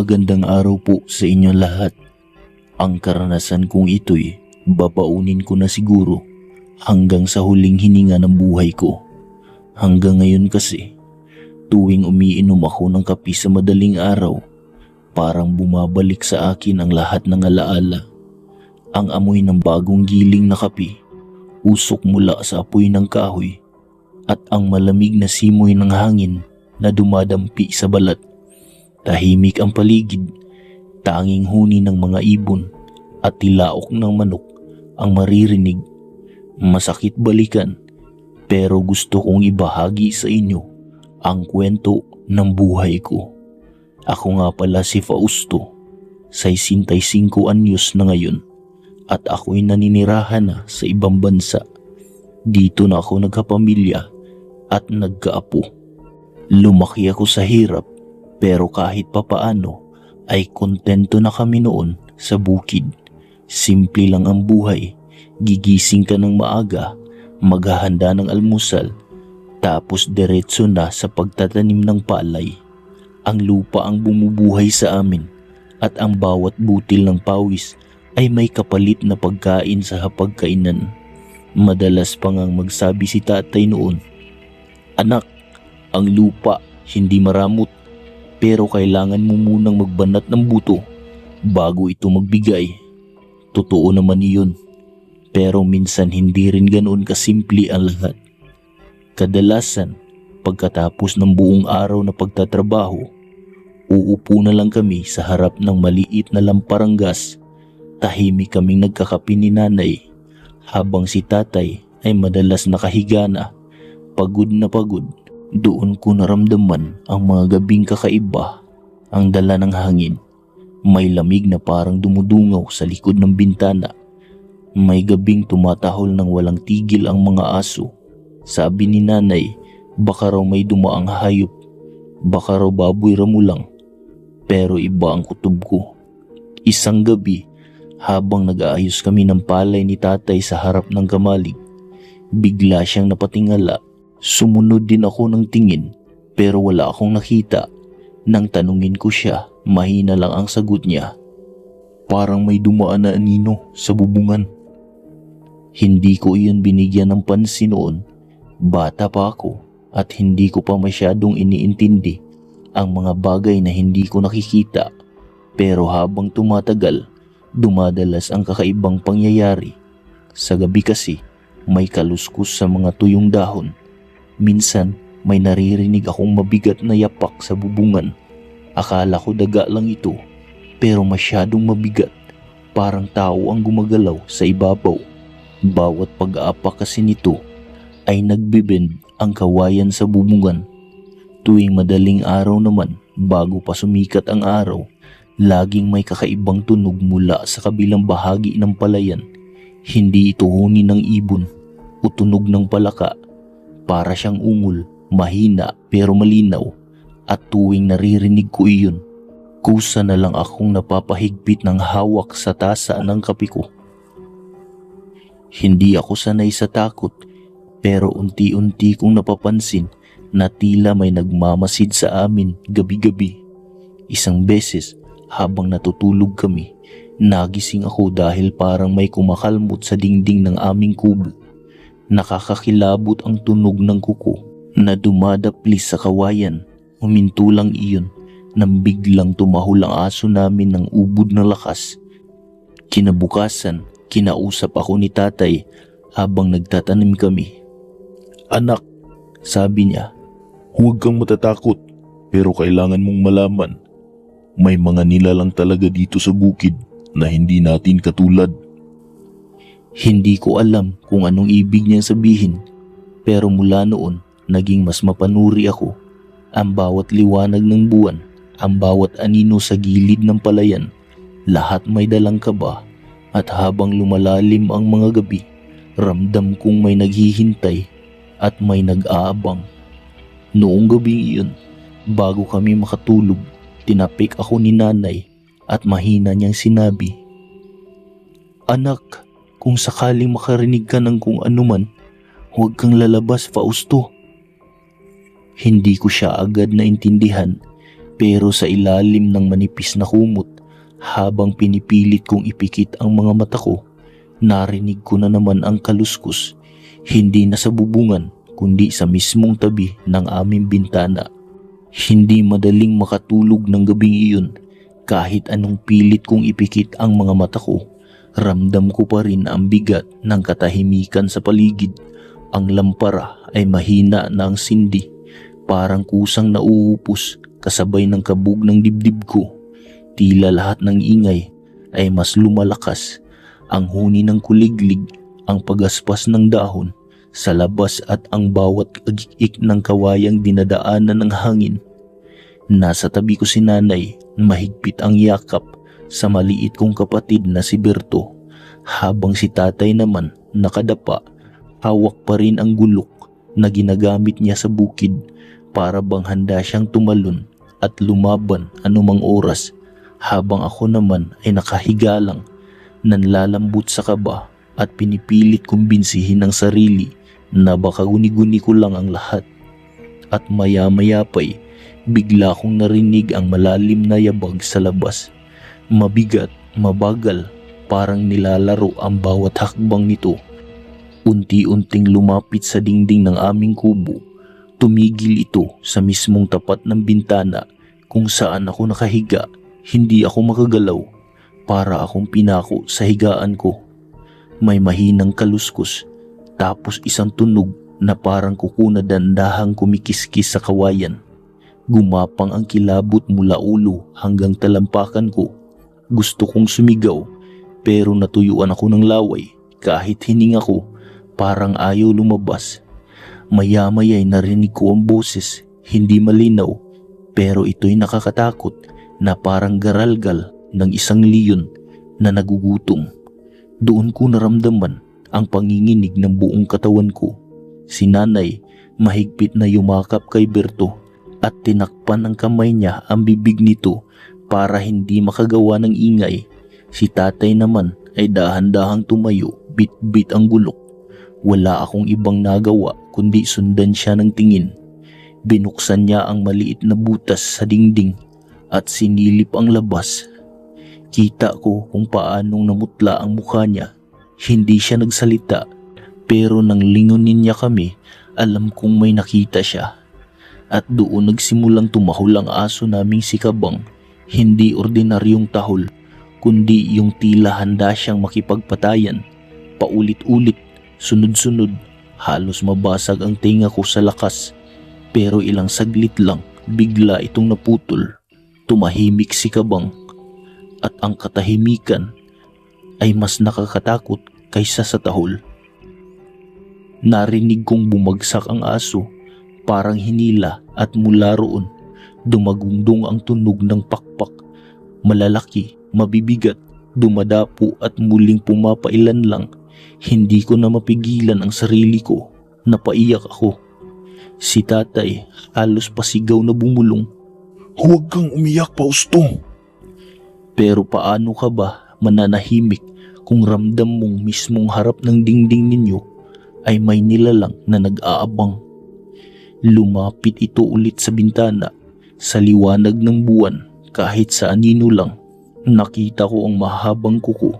Magandang araw po sa inyo lahat. Ang karanasan kong ito'y babaunin ko na siguro hanggang sa huling hininga ng buhay ko. Hanggang ngayon kasi, tuwing umiinom ako ng kape sa madaling araw, parang bumabalik sa akin ang lahat ng alaala. Ang amoy ng bagong giling na kape, usok mula sa apoy ng kahoy, at ang malamig na simoy ng hangin na dumadampi sa balat. Tahimik ang paligid, tanging huni ng mga ibon at tilaok ng manok ang maririnig. Masakit balikan, pero gusto kong ibahagi sa inyo ang kwento ng buhay ko. Ako nga pala si Fausto, 65 anyos na ngayon at ako'y naninirahan na sa ibang bansa. Dito na ako nagkapamilya at nagkaapo. Lumaki ako sa hirap pero kahit papaano ay kontento na kami noon sa bukid. Simple lang ang buhay. Gigising ka ng maaga, maghahanda ng almusal, tapos diretso na sa pagtatanim ng palay. Ang lupa ang bumubuhay sa amin at ang bawat butil ng pawis ay may kapalit na pagkain sa hapagkainan. Madalas pa ngang magsabi si tatay noon, Anak, ang lupa hindi maramot pero kailangan mo munang magbanat ng buto bago ito magbigay. Totoo naman iyon. Pero minsan hindi rin ganoon kasimple ang lahat. Kadalasan, pagkatapos ng buong araw na pagtatrabaho, uupo na lang kami sa harap ng maliit na lamparang gas. Tahimik kaming nagkakapi ni nanay habang si tatay ay madalas nakahiga na, pagod na pagod doon ko naramdaman ang mga gabing kakaiba, ang dala ng hangin. May lamig na parang dumudungaw sa likod ng bintana. May gabing tumatahol ng walang tigil ang mga aso. Sabi ni nanay, baka raw may dumaang hayop. Baka raw baboy ramulang. Pero iba ang kutob ko. Isang gabi, habang nag-aayos kami ng palay ni tatay sa harap ng kamalig, bigla siyang napatingala Sumunod din ako ng tingin pero wala akong nakita. Nang tanungin ko siya, mahina lang ang sagot niya. Parang may dumaan na anino sa bubungan. Hindi ko iyon binigyan ng pansin noon. Bata pa ako at hindi ko pa masyadong iniintindi ang mga bagay na hindi ko nakikita. Pero habang tumatagal, dumadalas ang kakaibang pangyayari. Sa gabi kasi, may kaluskus sa mga tuyong dahon Minsan, may naririnig akong mabigat na yapak sa bubungan. Akala ko daga lang ito, pero masyadong mabigat. Parang tao ang gumagalaw sa ibabaw. Bawat pag-aapak kasi nito ay nagbibend ang kawayan sa bubungan. Tuwing madaling araw naman, bago pa sumikat ang araw, laging may kakaibang tunog mula sa kabilang bahagi ng palayan. Hindi ito huni ng ibon o tunog ng palaka para siyang ungol, mahina pero malinaw at tuwing naririnig ko iyon, kusa na lang akong napapahigpit ng hawak sa tasa ng kape ko. Hindi ako sanay sa takot pero unti-unti kong napapansin na tila may nagmamasid sa amin gabi-gabi. Isang beses habang natutulog kami, nagising ako dahil parang may kumakalmot sa dingding ng aming kubo. Nakakakilabot ang tunog ng kuko na dumadapli sa kawayan. Huminto lang iyon nang biglang tumahol ang aso namin ng ubod na lakas. Kinabukasan, kinausap ako ni tatay habang nagtatanim kami. Anak, sabi niya, Huwag kang matatakot, pero kailangan mong malaman. May mga nilalang talaga dito sa bukid na hindi natin katulad. Hindi ko alam kung anong ibig niyang sabihin pero mula noon naging mas mapanuri ako. Ang bawat liwanag ng buwan, ang bawat anino sa gilid ng palayan, lahat may dalang kaba at habang lumalalim ang mga gabi, ramdam kong may naghihintay at may nag-aabang. Noong gabi iyon, bago kami makatulog, tinapik ako ni nanay at mahina niyang sinabi, Anak, kung sakaling makarinig ka ng kung anuman, huwag kang lalabas, Fausto. Hindi ko siya agad na intindihan, Pero sa ilalim ng manipis na kumot, habang pinipilit kong ipikit ang mga mata ko, narinig ko na naman ang kaluskos, hindi na sa bubungan kundi sa mismong tabi ng aming bintana. Hindi madaling makatulog ng gabing iyon kahit anong pilit kong ipikit ang mga mata ko. Ramdam ko pa rin ang bigat ng katahimikan sa paligid. Ang lampara ay mahina na ang sindi, parang kusang nauupos kasabay ng kabog ng dibdib ko. Tila lahat ng ingay ay mas lumalakas. Ang huni ng kuliglig, ang pagaspas ng dahon sa labas at ang bawat agik ng kawayang dinadaanan ng hangin. Nasa tabi ko si nanay, mahigpit ang yakap sa maliit kong kapatid na si Berto, habang si tatay naman nakadapa, hawak pa rin ang gulok na ginagamit niya sa bukid para bang handa siyang tumalon at lumaban anumang oras habang ako naman ay nakahiga lang nanlalambot sa kaba at pinipilit kumbinsihin ang sarili na baka guni-guni ko lang ang lahat. At maya-maya pa'y bigla kong narinig ang malalim na yabag sa labas. Mabigat, mabagal, parang nilalaro ang bawat hakbang nito. Unti-unting lumapit sa dingding ng aming kubo. Tumigil ito sa mismong tapat ng bintana kung saan ako nakahiga. Hindi ako makagalaw para akong pinako sa higaan ko. May mahinang kaluskos tapos isang tunog na parang kukuna dandahang kumikiskis sa kawayan. Gumapang ang kilabot mula ulo hanggang talampakan ko. Gusto kong sumigaw pero natuyuan ako ng laway kahit hininga ko parang ayaw lumabas. Maya-maya'y narinig ko ang boses, hindi malinaw pero ito'y nakakatakot na parang garalgal ng isang leon na nagugutom. Doon ko naramdaman ang panginginig ng buong katawan ko. Si nanay mahigpit na yumakap kay Berto at tinakpan ng kamay niya ang bibig nito para hindi makagawa ng ingay. Si tatay naman ay dahan-dahang tumayo, bit-bit ang gulok. Wala akong ibang nagawa kundi sundan siya ng tingin. Binuksan niya ang maliit na butas sa dingding at sinilip ang labas. Kita ko kung paanong namutla ang mukha niya. Hindi siya nagsalita pero nang lingunin niya kami, alam kong may nakita siya. At doon nagsimulang tumahol ang aso naming si Kabang. Hindi ordinaryong tahol, kundi yung tila handa siyang makipagpatayan. Paulit-ulit, sunod-sunod, halos mabasag ang tinga ko sa lakas. Pero ilang saglit lang, bigla itong naputol. Tumahimik si Kabang. At ang katahimikan ay mas nakakatakot kaysa sa tahol. Narinig kong bumagsak ang aso, parang hinila at mula roon, dumagundong ang tunog ng pakpak. Malalaki, mabibigat, dumadapo at muling pumapailan lang. Hindi ko na mapigilan ang sarili ko, napaiyak ako. Si tatay halos pasigaw na bumulong. Huwag kang umiyak, Pausto. Pero paano ka ba mananahimik kung ramdam mong mismong harap ng dingding ninyo ay may nilalang na nag-aabang? Lumapit ito ulit sa bintana sa liwanag ng buwan kahit sa anino lang. Nakita ko ang mahabang kuko,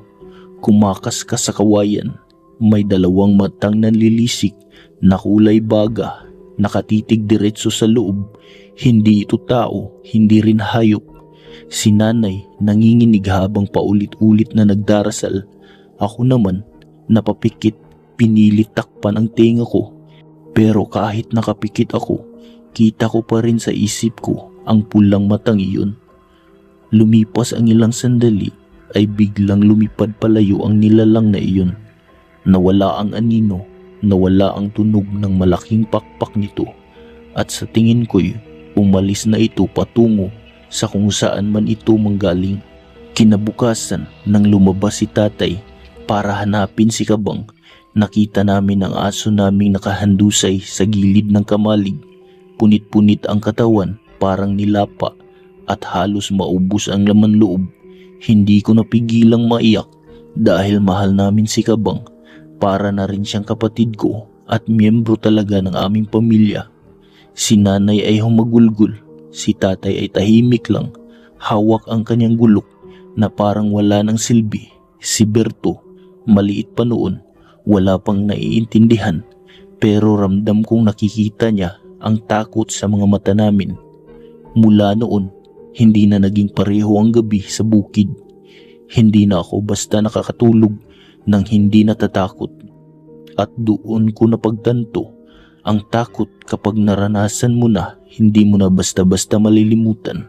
kumakaskas sa kawayan. May dalawang matang nanlilisik na kulay baga, nakatitig diretso sa loob. Hindi ito tao, hindi rin hayop. Si nanay nanginginig habang paulit-ulit na nagdarasal. Ako naman, napapikit, pinilit takpan ang tenga ko. Pero kahit nakapikit ako, kita ko pa rin sa isip ko ang pulang matang iyon. Lumipas ang ilang sandali ay biglang lumipad palayo ang nilalang na iyon. Nawala ang anino, nawala ang tunog ng malaking pakpak nito at sa tingin ko'y umalis na ito patungo sa kung saan man ito manggaling. Kinabukasan nang lumabas si tatay para hanapin si Kabang, nakita namin ang aso naming nakahandusay sa gilid ng kamalig. Punit-punit ang katawan, parang nilapa at halos maubos ang laman loob. Hindi ko napigilang maiyak dahil mahal namin si Kabang para na rin siyang kapatid ko at miyembro talaga ng aming pamilya. Si nanay ay humagulgol Si tatay ay tahimik lang, hawak ang kanyang gulok na parang wala ng silbi. Si Berto, maliit pa noon, wala pang naiintindihan pero ramdam kong nakikita niya ang takot sa mga mata namin. Mula noon, hindi na naging pareho ang gabi sa bukid. Hindi na ako basta nakakatulog nang hindi natatakot. At doon ko napagtanto ang takot kapag naranasan mo na hindi mo na basta-basta malilimutan.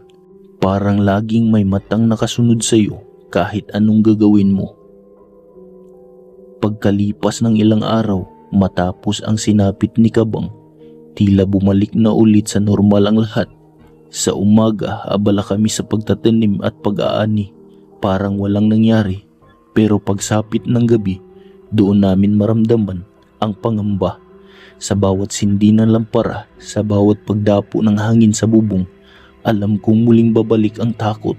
Parang laging may matang nakasunod sa iyo kahit anong gagawin mo. Pagkalipas ng ilang araw, matapos ang sinapit ni Kabang, tila bumalik na ulit sa normal ang lahat. Sa umaga, abala kami sa pagtatanim at pag-aani. Parang walang nangyari. Pero pagsapit ng gabi, doon namin maramdaman ang pangamba. Sa bawat sindi ng lampara, sa bawat pagdapo ng hangin sa bubong, alam kong muling babalik ang takot.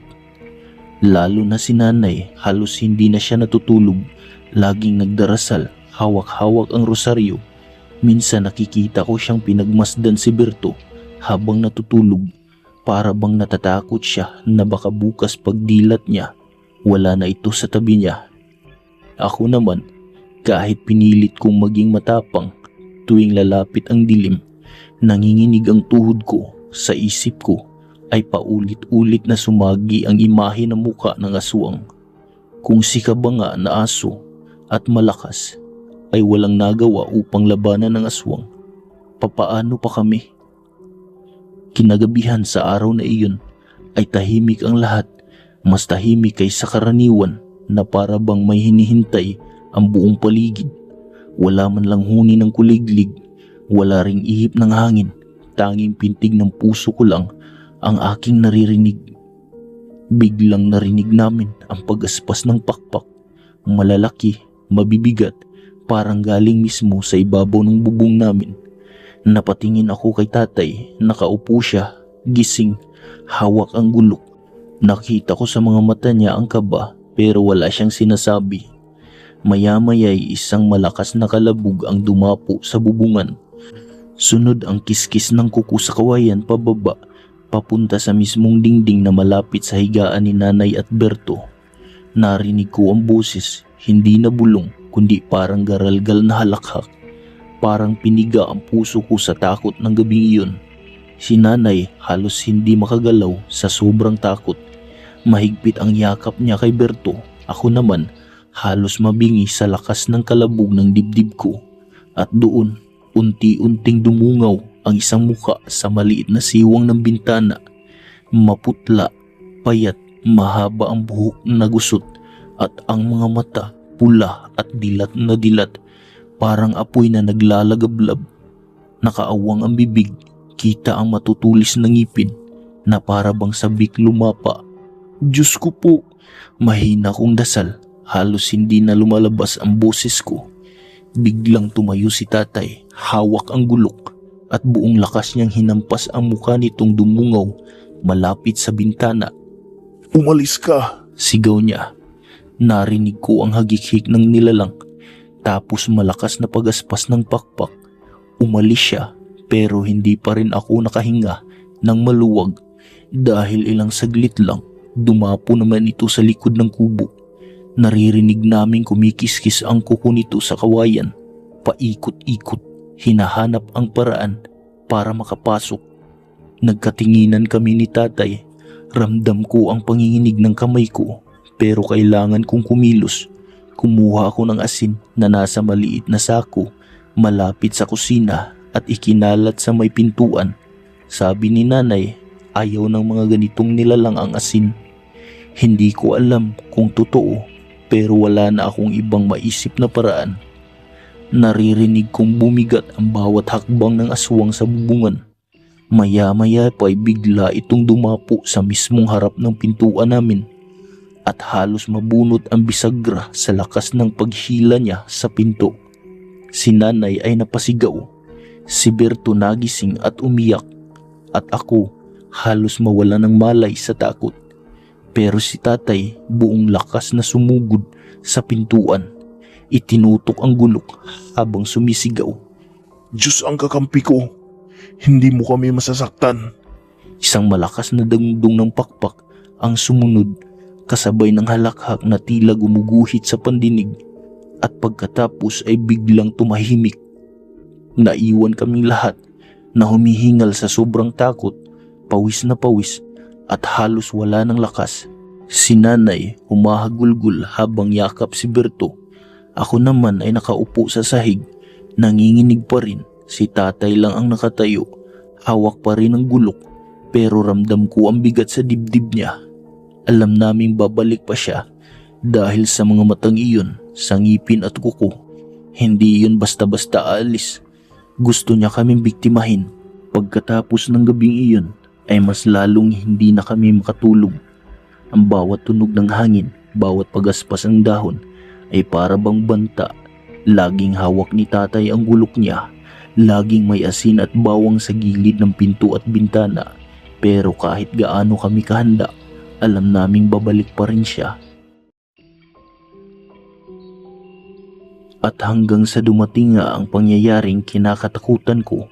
Lalo na si nanay, halos hindi na siya natutulog. Laging nagdarasal, hawak-hawak ang rosaryo. Minsan nakikita ko siyang pinagmasdan si Berto habang natutulog. Para bang natatakot siya na baka bukas pagdilat niya, wala na ito sa tabi niya. Ako naman, kahit pinilit kong maging matapang, tuwing lalapit ang dilim, nanginginig ang tuhod ko sa isip ko ay paulit-ulit na sumagi ang imahe ng muka ng aswang. Kung si Kabanga na aso at malakas ay walang nagawa upang labanan ng aswang, papaano pa kami? Kinagabihan sa araw na iyon ay tahimik ang lahat, mas tahimik kaysa karaniwan na para bang may hinihintay ang buong paligid. Wala man lang huni ng kuliglig, wala ring ihip ng hangin, tanging pintig ng puso ko lang ang aking naririnig. Biglang narinig namin ang pagaspas ng pakpak, malalaki, mabibigat, parang galing mismo sa ibabaw ng bubong namin. Napatingin ako kay tatay, nakaupo siya, gising, hawak ang gulok. Nakita ko sa mga mata niya ang kaba pero wala siyang sinasabi. Maya-maya ay isang malakas na kalabog ang dumapo sa bubungan. Sunod ang kiskis ng kuko sa kawayan pababa, papunta sa mismong dingding na malapit sa higaan ni Nanay at Berto. Narinig ko ang boses, hindi na bulong, kundi parang garalgal na halakhak. Parang piniga ang puso ko sa takot ng gabing iyon. Si nanay halos hindi makagalaw sa sobrang takot. Mahigpit ang yakap niya kay Berto. Ako naman halos mabingi sa lakas ng kalabog ng dibdib ko. At doon, unti-unting dumungaw ang isang muka sa maliit na siwang ng bintana. Maputla, payat, mahaba ang buhok na gusot at ang mga mata pula at dilat na dilat parang apoy na naglalagablab. Nakaawang ang bibig, kita ang matutulis na ngipin na para bang sabik lumapa. Diyos ko po, mahina kong dasal, halos hindi na lumalabas ang boses ko. Biglang tumayo si tatay, hawak ang gulok at buong lakas niyang hinampas ang mukha nitong dumungaw malapit sa bintana. Umalis ka. Sigaw niya. Narinig ko ang hagikik ng nilalang tapos malakas na pagaspas ng pakpak. Umalis siya pero hindi pa rin ako nakahinga ng maluwag dahil ilang saglit lang dumapo naman ito sa likod ng kubo. Naririnig naming kumikiskis ang kuko nito sa kawayan. Paikot-ikot, hinahanap ang paraan para makapasok. Nagkatinginan kami ni tatay. Ramdam ko ang panginginig ng kamay ko pero kailangan kong kumilos. Kumuha ako ng asin na nasa maliit na sako malapit sa kusina at ikinalat sa may pintuan. Sabi ni nanay, ayaw ng mga ganitong nilalang ang asin. Hindi ko alam kung totoo pero wala na akong ibang maisip na paraan. Naririnig kong bumigat ang bawat hakbang ng aswang sa bubungan. Maya-maya pa ay bigla itong dumapo sa mismong harap ng pintuan namin at halos mabunot ang bisagra sa lakas ng paghila niya sa pinto. Si nanay ay napasigaw. Si Berto nagising at umiyak at ako halos mawala ng malay sa takot. Pero si tatay buong lakas na sumugod sa pintuan. Itinutok ang gulok habang sumisigaw. Diyos ang kakampi ko. Hindi mo kami masasaktan. Isang malakas na dangdong ng pakpak ang sumunod kasabay ng halakhak na tila gumuguhit sa pandinig at pagkatapos ay biglang tumahimik. Naiwan kaming lahat na humihingal sa sobrang takot, pawis na pawis at halos wala ng lakas. Si nanay humahagulgul habang yakap si Berto. Ako naman ay nakaupo sa sahig, nanginginig pa rin. Si tatay lang ang nakatayo, hawak pa rin ang gulok pero ramdam ko ang bigat sa dibdib niya. Alam naming babalik pa siya dahil sa mga matang iyon, sa ngipin at kuko. Hindi iyon basta-basta aalis. Gusto niya kaming biktimahin. Pagkatapos ng gabing iyon ay mas lalong hindi na kami makatulog. Ang bawat tunog ng hangin, bawat pagaspas ng dahon ay para bang banta. Laging hawak ni tatay ang gulok niya. Laging may asin at bawang sa gilid ng pinto at bintana. Pero kahit gaano kami kahanda, alam naming babalik pa rin siya. At hanggang sa dumating nga ang pangyayaring kinakatakutan ko,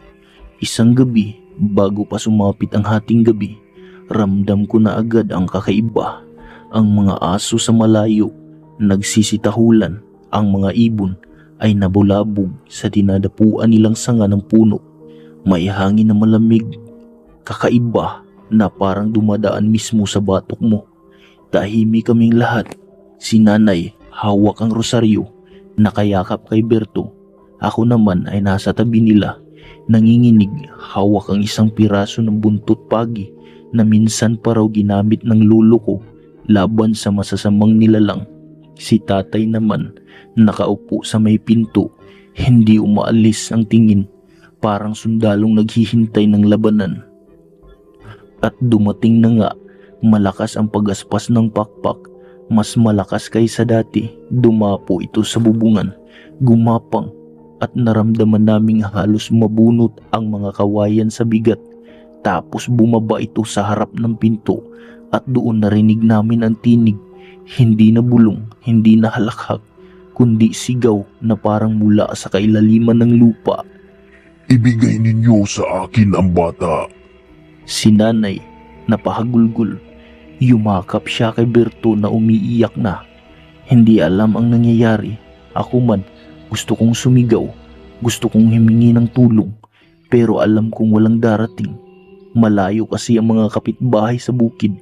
isang gabi bago pa sumapit ang hating gabi, ramdam ko na agad ang kakaiba. Ang mga aso sa malayo, nagsisitahulan, ang mga ibon ay nabulabog sa dinadapuan nilang sanga ng puno. May hangin na malamig, kakaiba na parang dumadaan mismo sa batok mo. Tahimik kaming lahat. Si nanay, hawak ang rosaryo, nakayakap kay Berto. Ako naman ay nasa tabi nila, nanginginig, hawak ang isang piraso ng buntot pagi na minsan pa raw ginamit ng lulo ko laban sa masasamang nilalang. Si tatay naman, nakaupo sa may pinto, hindi umaalis ang tingin, parang sundalong naghihintay ng labanan. At dumating na nga, malakas ang pagaspas ng pakpak. Mas malakas kaysa dati, dumapo ito sa bubungan, gumapang at naramdaman naming halos mabunot ang mga kawayan sa bigat. Tapos bumaba ito sa harap ng pinto at doon narinig namin ang tinig. Hindi na bulong, hindi na halakhak, kundi sigaw na parang mula sa kailaliman ng lupa. Ibigay ninyo sa akin ang bata. Si nanay, napahagulgul. Yumakap siya kay Berto na umiiyak na. Hindi alam ang nangyayari. Ako man, gusto kong sumigaw. Gusto kong himingi ng tulong. Pero alam kong walang darating. Malayo kasi ang mga kapitbahay sa bukid.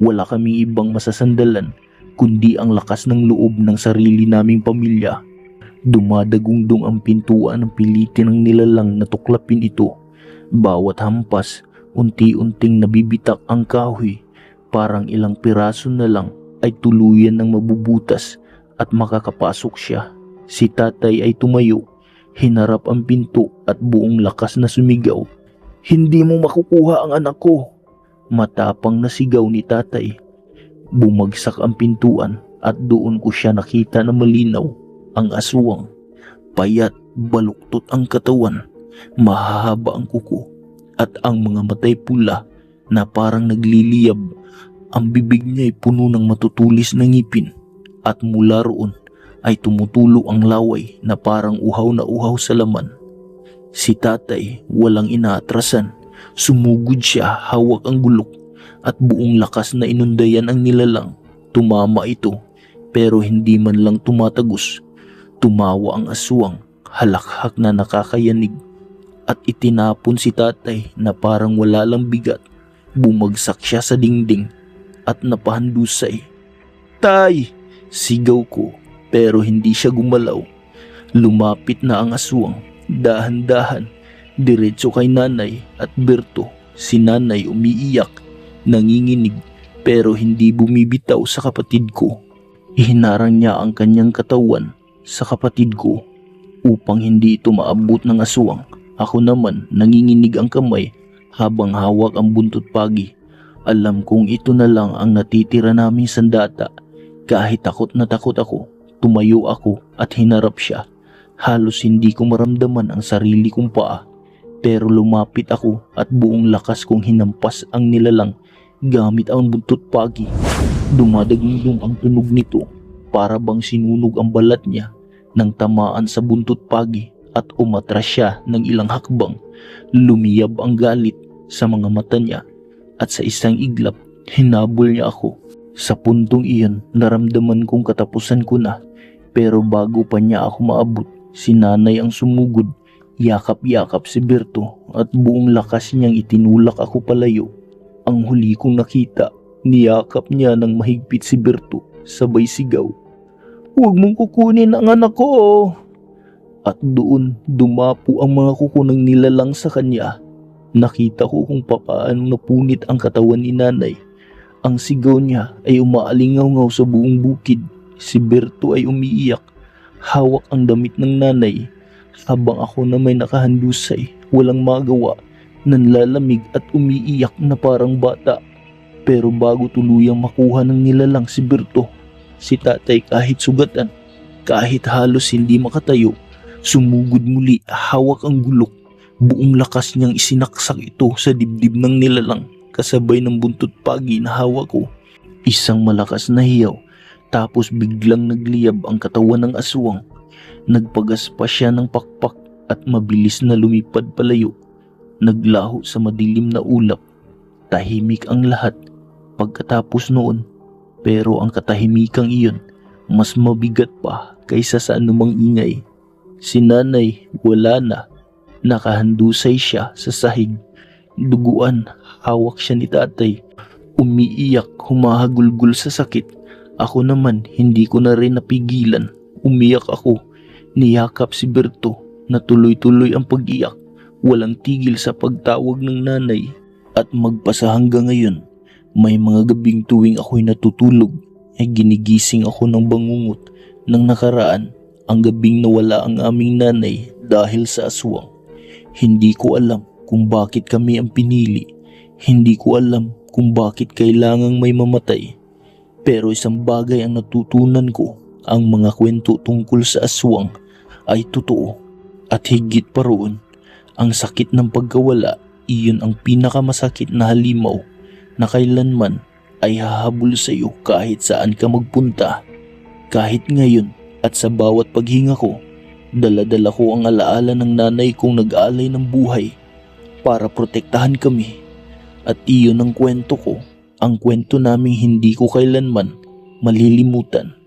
Wala kaming ibang masasandalan kundi ang lakas ng loob ng sarili naming pamilya. Dumadagungdong ang pintuan ng pilitin ng nilalang na tuklapin ito. Bawat hampas, unti-unting nabibitak ang kahoy. Parang ilang piraso na lang ay tuluyan ng mabubutas at makakapasok siya. Si tatay ay tumayo, hinarap ang pinto at buong lakas na sumigaw. Hindi mo makukuha ang anak ko. Matapang na sigaw ni tatay. Bumagsak ang pintuan at doon ko siya nakita na malinaw ang aswang. Payat, baluktot ang katawan, mahahaba ang kuko at ang mga matay pula na parang nagliliyab. Ang bibig niya ay puno ng matutulis na ngipin at mula roon ay tumutulo ang laway na parang uhaw na uhaw sa laman. Si tatay walang inaatrasan. Sumugod siya hawak ang gulok at buong lakas na inundayan ang nilalang. Tumama ito pero hindi man lang tumatagos. Tumawa ang aswang, halakhak na nakakayanig at itinapon si tatay na parang wala lang bigat. Bumagsak siya sa dingding at napahandusay. Tay! Sigaw ko pero hindi siya gumalaw. Lumapit na ang aswang, dahan-dahan, diretso kay nanay at Berto. Si nanay umiiyak, nanginginig pero hindi bumibitaw sa kapatid ko. Ihinarang niya ang kanyang katawan sa kapatid ko upang hindi ito maabot ng aswang. Ako naman nanginginig ang kamay habang hawak ang buntot pagi. Alam kong ito na lang ang natitira naming sandata. Kahit takot na takot ako, tumayo ako at hinarap siya. Halos hindi ko maramdaman ang sarili kong paa. Pero lumapit ako at buong lakas kong hinampas ang nilalang gamit ang buntot pagi. Dumadagundong ang tunog nito para bang sinunog ang balat niya nang tamaan sa buntot pagi at umatras siya ng ilang hakbang. Lumiyab ang galit sa mga mata niya at sa isang iglap, hinabol niya ako. Sa puntong iyon, naramdaman kong katapusan ko na. Pero bago pa niya ako maabot, si nanay ang sumugod. Yakap-yakap si Berto at buong lakas niyang itinulak ako palayo. Ang huli kong nakita, niyakap niya ng mahigpit si Berto, sabay sigaw. Huwag mong kukunin ang anak ko! At doon, dumapo ang mga kuko ng nilalang sa kanya. Nakita ko kung papaano napunit ang katawan ni nanay. Ang sigaw niya ay umaalingaw sa buong bukid. Si Berto ay umiiyak. Hawak ang damit ng nanay. Habang ako na may nakahandusay, walang magawa, nanlalamig at umiiyak na parang bata. Pero bago tuluyang makuha ng nilalang si Berto, si tatay kahit sugatan, kahit halos hindi makatayo, sumugod muli hawak ang gulok. Buong lakas niyang isinaksak ito sa dibdib ng nilalang kasabay ng buntot pagi na hawak ko. Isang malakas na hiyaw tapos biglang nagliyab ang katawan ng aswang. Nagpagas pa siya ng pakpak at mabilis na lumipad palayo. Naglaho sa madilim na ulap. Tahimik ang lahat pagkatapos noon. Pero ang katahimikang iyon mas mabigat pa kaysa sa anumang ingay. Si nanay wala na. Nakahandusay siya sa sahig. Duguan, hawak siya ni tatay. Umiiyak, humahagulgul sa sakit. Ako naman, hindi ko na rin napigilan. Umiyak ako. Niyakap si Berto na tuloy-tuloy ang pag-iyak. Walang tigil sa pagtawag ng nanay. At magpasa hanggang ngayon, may mga gabing tuwing ako'y natutulog, ay ginigising ako ng bangungot ng nakaraan ang gabing nawala ang aming nanay dahil sa aswang. Hindi ko alam kung bakit kami ang pinili. Hindi ko alam kung bakit kailangang may mamatay. Pero isang bagay ang natutunan ko, ang mga kwento tungkol sa aswang ay totoo. At higit pa roon, ang sakit ng pagkawala, iyon ang pinakamasakit na halimaw na kailanman ay hahabol sa iyo kahit saan ka magpunta. Kahit ngayon at sa bawat paghinga ko, daladala ko ang alaala ng nanay kong nag-alay ng buhay para protektahan kami. At iyon ang kwento ko, ang kwento naming hindi ko kailanman malilimutan.